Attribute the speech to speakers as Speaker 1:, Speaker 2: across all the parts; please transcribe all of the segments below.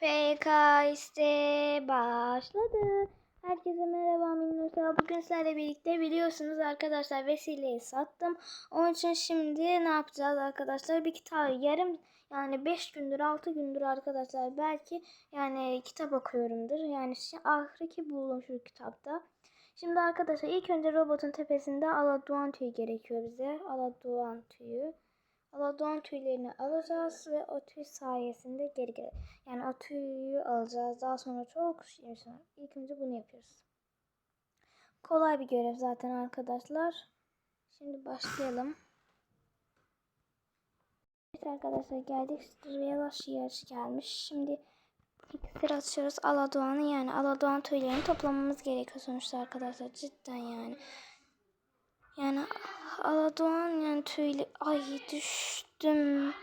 Speaker 1: PKS başladı. Herkese merhaba minnoşlar. Bugün sizlerle birlikte biliyorsunuz arkadaşlar vesileyi sattım. Onun için şimdi ne yapacağız arkadaşlar? Bir kitap yarım yani 5 gündür 6 gündür arkadaşlar belki yani kitap okuyorumdur. Yani ahirki buldum şu kitapta. Şimdi arkadaşlar ilk önce robotun tepesinde Aladuan tüyü gerekiyor bize. Aladuan tüyü. Aladoğan tüylerini alacağız ve o tüy sayesinde geri gel. Yani o tüyü alacağız. Daha sonra çok şey sonra. İlk önce bunu yapıyoruz. Kolay bir görev zaten arkadaşlar. Şimdi başlayalım. Evet arkadaşlar geldik. Realaş yarışı gelmiş. Şimdi iksir açıyoruz. Aladoğan'ı yani Aladoğan tüylerini toplamamız gerekiyor sonuçta arkadaşlar. Cidden yani. Yani Aladoğan yani tüylü ay düştüm.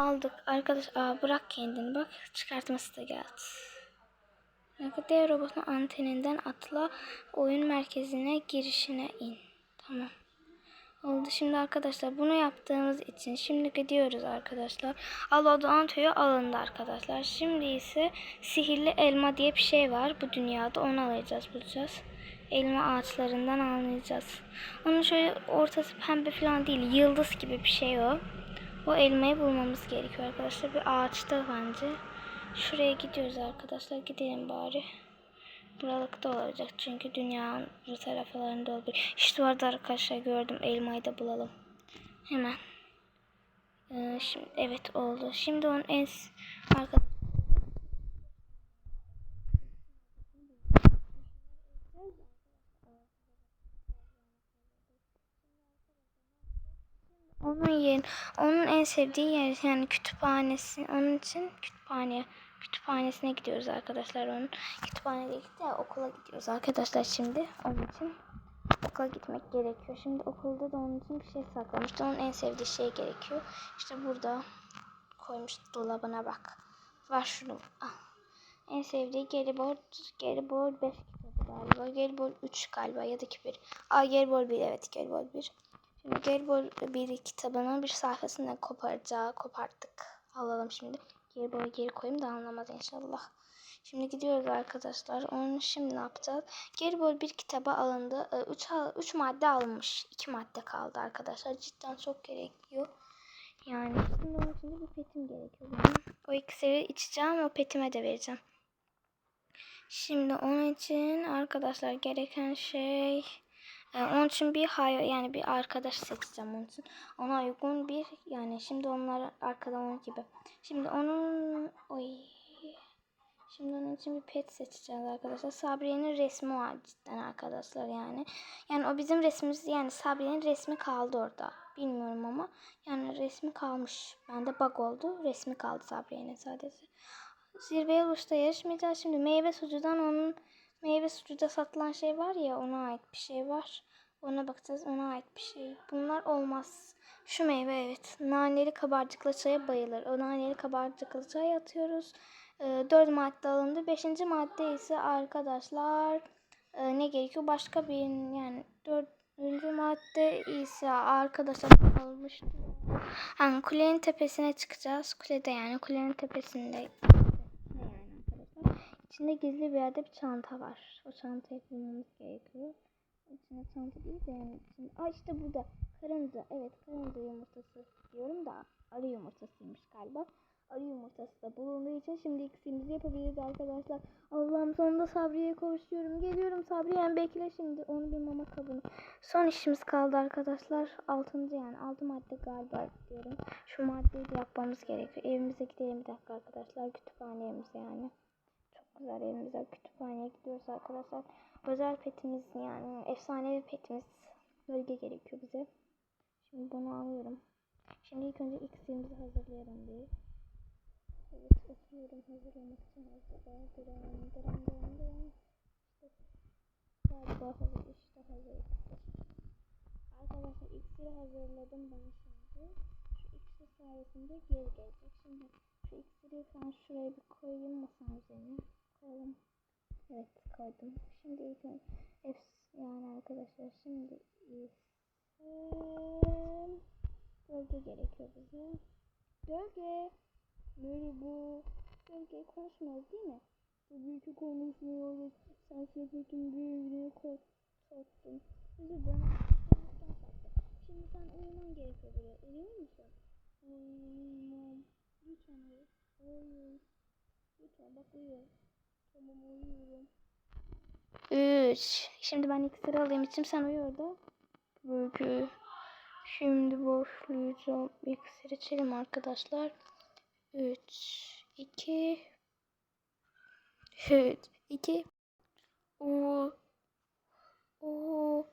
Speaker 1: Aldık. Arkadaş aa, bırak kendini bak. Çıkartması da geldi. Nakadiye robotun anteninden atla. Oyun merkezine girişine in. Tamam. Oldu şimdi arkadaşlar bunu yaptığımız için şimdi gidiyoruz arkadaşlar. Aladoğan tüyü alındı arkadaşlar. Şimdi ise sihirli elma diye bir şey var bu dünyada onu alacağız bulacağız. Elma ağaçlarından anlayacağız. Onun şöyle ortası pembe falan değil yıldız gibi bir şey o. O elmayı bulmamız gerekiyor arkadaşlar. Bir ağaçta bence. Şuraya gidiyoruz arkadaşlar. Gidelim bari. Buralıkta olacak çünkü dünyanın bu taraflarında olur. İşte orada arkadaşlar gördüm. Elmayı da bulalım. Hemen. Ee, şimdi evet oldu. Şimdi onun en s- Onun yerin, onun en sevdiği yer yani kütüphanesi. Onun için kütüphane kütüphanesine gidiyoruz arkadaşlar. Onun kütüphanede gitti ya okula gidiyoruz arkadaşlar şimdi. Onun için okula gitmek gerekiyor. Şimdi okulda da onun için bir şey saklamıştı. Onun en sevdiği şey gerekiyor. İşte burada koymuş dolabına bak. Var şunu. Al. En sevdiği Gelibor, Gelibor 5 kitabı galiba. Gelibor 3 galiba ya da 2 1. Aa Gelibor 1 evet Gelibor 1. Şimdi Gelibor 1 kitabının bir sayfasından koparacağı koparttık. Alalım şimdi. Gelibor'u geri koyayım da anlamaz inşallah. Şimdi gidiyoruz arkadaşlar. Onu şimdi ne yapacağız? Gelibor bir kitaba alındı. 3 3 madde alınmış. 2 madde kaldı arkadaşlar. Cidden çok gerekiyor. Yani şimdi onun için bir petim gerekiyor. O iksiri içeceğim. O petime de vereceğim. Şimdi onun için arkadaşlar gereken şey e, onun için bir hay yani bir arkadaş seçeceğim onun için. Ona uygun bir yani şimdi onlar arkadan onun gibi. Şimdi onun oy Şimdi onun için bir pet seçeceğiz arkadaşlar. Sabriye'nin resmi var cidden arkadaşlar yani. Yani o bizim resmimiz yani Sabriye'nin resmi kaldı orada. Bilmiyorum ama yani resmi kalmış. Bende bug oldu. Resmi kaldı Sabriye'nin sadece. Zirveye uçta yarışmayacağız. Şimdi meyve sucudan onun meyve sucuda satılan şey var ya ona ait bir şey var. Ona bakacağız ona ait bir şey. Bunlar olmaz. Şu meyve evet. Naneli kabarcıklı çaya bayılır. O naneli kabarcıklı çay atıyoruz. Ee, 4 madde alındı. Beşinci madde ise arkadaşlar e, ne gerekiyor? Başka bir yani dördüncü madde ise arkadaşlar almıştım. Yani kulenin tepesine çıkacağız. Kulede yani kulenin tepesinde. İçinde gizli bir yerde bir çanta var. O çantayı bulmamız gerekiyor. İçinde çanta değil de yani içinde. Aa işte burada. Karınca. Evet karınca yumurtası diyorum da arı yumurtasıymış galiba. Arı yumurtası da bulunduğu için şimdi ikisimizi yapabiliriz arkadaşlar. Allah'ım sonunda Sabriye'ye kavuşuyorum. Geliyorum Sabriye'm bekle şimdi. Onu bir mama kabını. Son işimiz kaldı arkadaşlar. Altıncı yani. Altı madde galiba diyorum. Şu maddeyi de yapmamız gerekiyor. Evimize gidelim bir dakika arkadaşlar. Kütüphane evimize güzel evimize kütüphaneye gidiyoruz arkadaşlar. Özel petimiz yani efsanevi petimiz. Bölge gerekiyor bize. Şimdi bunu alıyorum. Şimdi ilk önce iksirimizi hazırlayalım bir. Evet oturuyorum hazırlamak için hazır. Dırım dırım dırım dırım. İşte galiba hazır işte hazır. Arkadaşlar iksiri hazırladım ben şimdi. Şu iksir sayesinde geri gelecek. Şimdi şu iksiri ben şuraya bir koyayım. Evet koydum. Şimdi ilk önce yani arkadaşlar şimdi isim gölge gerekiyor bize. Gölge. Merhaba. Gölge konuşmuyoruz değil mi? Tabii ki konuşmuyoruz. Sen sepetin büyüğüne sattın. Özür dilerim. Şimdi sen uyuman gerekiyor buraya. Uyuyor musun? Uyumam. Lütfen uyu. Uyu. Lütfen bak uyu. Tamam uyuyorum. Üç. Şimdi ben iksir alayım içim sen uyu orada. Peki. Şimdi başlayacağım. İksir içelim arkadaşlar. Üç. iki, Üç. iki. Oo. Oo.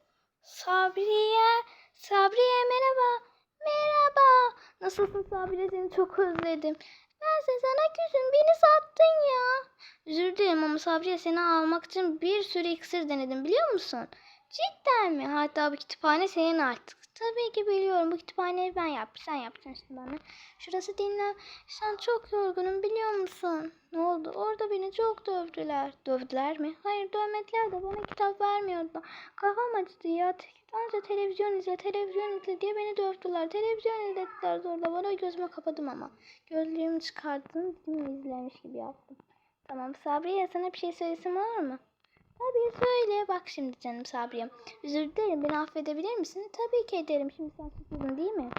Speaker 1: Sabriye. Sabriye merhaba. Merhaba. Nasılsın Sabriye seni çok özledim. Ben sana küsüm beni sattın ya. Özür dilerim ama Sabriye seni almak için bir sürü iksir denedim biliyor musun? Cidden mi? Hatta bu kütüphane senin artık. Tabii ki biliyorum. Bu kütüphaneyi ben yaptım. Sen yaptın şimdi bana. Şurası dinlen. Sen çok yorgunum biliyor musun? Ne oldu? Orada beni çok dövdüler. Dövdüler mi? Hayır dövmediler de bana kitap vermiyordu. Kafam acıdı ya. Anca televizyon izle, televizyon izle diye beni dövdüler. Televizyon izlettiler zorla. Bana gözüme kapadım ama. Gözlüğümü çıkardım. Film izlemiş gibi yaptım. Tamam Sabriye sana bir şey söylesem olur mu? Tabii söyle. Bak şimdi canım Sabriye. Özür dilerim beni affedebilir misin? Tabii ki ederim. Şimdi sen susadın değil mi?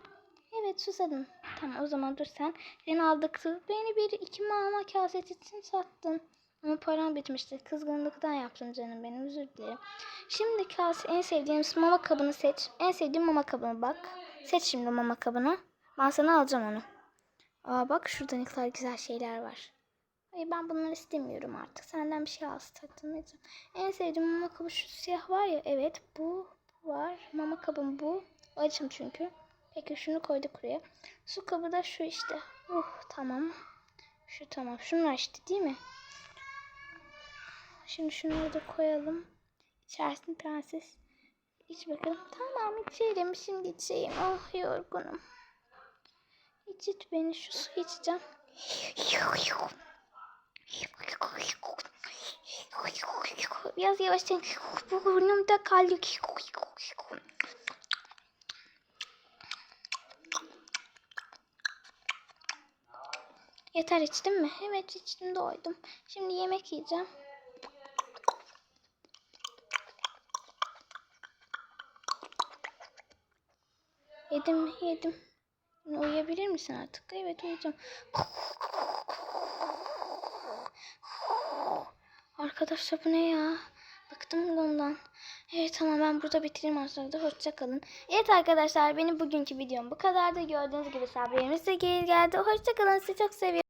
Speaker 1: Evet susadım. Tamam o zaman dur sen. Seni aldıktı. Beni bir iki mama kaseti için sattın. Ama param bitmişti. Kızgınlıktan yaptın canım benim. Özür dilerim. Şimdi kase en sevdiğim mama kabını seç. En sevdiğim mama kabını bak. Seç şimdi mama kabını. Ben sana alacağım onu. Aa bak şurada ne kadar güzel şeyler var. Hayır ben bunları istemiyorum artık. Senden bir şey alsın takılmayacağım. En sevdiğim mama kabı şu siyah var ya. Evet bu, var. Mama kabım bu. Açım çünkü. Peki şunu koyduk buraya. Su kabı da şu işte. Uh tamam. Şu tamam. Şunlar işte değil mi? Şimdi şunları da koyalım. İçersin prenses. İç bakalım. Tamam içerim. Şimdi içeyim. Oh yorgunum. İç iç beni. Şu suyu içeceğim. Biraz yavaşlayın. Burnumda kalıyor. Yeter içtim mi? Evet içtim doydum. Şimdi yemek yiyeceğim. Yedim yedim. Uyuyabilir misin artık? Evet uyuyacağım. Arkadaşlar bu ne ya? Bıktım bundan. Evet tamam ben burada bitireyim arkadaşlar. Hoşça kalın. Evet arkadaşlar benim bugünkü videom bu kadar da gördüğünüz gibi sabriyemiz de geldi. Hoşça kalın sizi çok seviyorum.